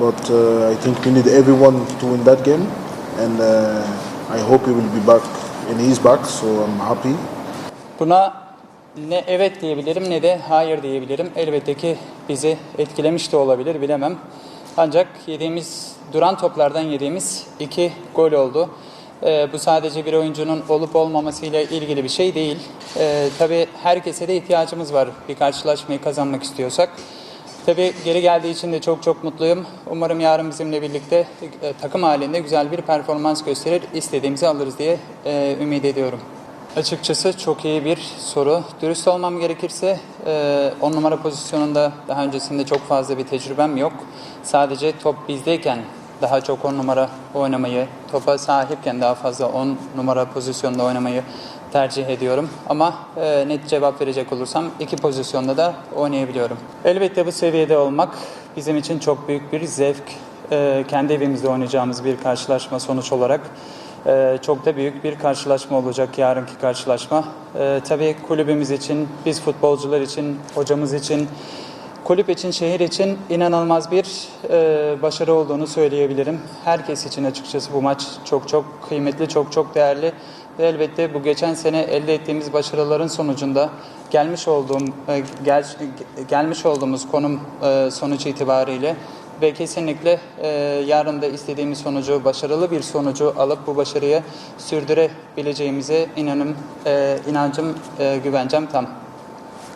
but uh, I think we need everyone to win that game, and uh, I hope he will be back, and he's back, so I'm happy. Buna ne evet diyebilirim ne de hayır diyebilirim. Elbette ki bizi etkilemiş de olabilir bilemem. Ancak yediğimiz duran toplardan yediğimiz iki gol oldu. Ee, bu sadece bir oyuncunun olup olmamasıyla ilgili bir şey değil. Ee, tabii herkese de ihtiyacımız var bir karşılaşmayı kazanmak istiyorsak. Tabii geri geldiği için de çok çok mutluyum. Umarım yarın bizimle birlikte e, takım halinde güzel bir performans gösterir, istediğimizi alırız diye e, ümit ediyorum. Açıkçası çok iyi bir soru. Dürüst olmam gerekirse 10 numara pozisyonunda daha öncesinde çok fazla bir tecrübem yok. Sadece top bizdeyken daha çok 10 numara oynamayı, topa sahipken daha fazla 10 numara pozisyonda oynamayı tercih ediyorum. Ama e, net cevap verecek olursam iki pozisyonda da oynayabiliyorum. Elbette bu seviyede olmak bizim için çok büyük bir zevk. E, kendi evimizde oynayacağımız bir karşılaşma sonuç olarak. Ee, çok da büyük bir karşılaşma olacak yarınki karşılaşma. Ee, tabii kulübümüz için, biz futbolcular için, hocamız için, kulüp için, şehir için inanılmaz bir e, başarı olduğunu söyleyebilirim. Herkes için açıkçası bu maç çok çok kıymetli, çok çok değerli. Ve elbette bu geçen sene elde ettiğimiz başarıların sonucunda gelmiş olduğum e, gel, gelmiş olduğumuz konum e, sonuç itibariyle ve kesinlikle e, yarın da istediğimiz sonucu, başarılı bir sonucu alıp bu başarıyı sürdürebileceğimize inanım, e, inancım, e, güvencem tam.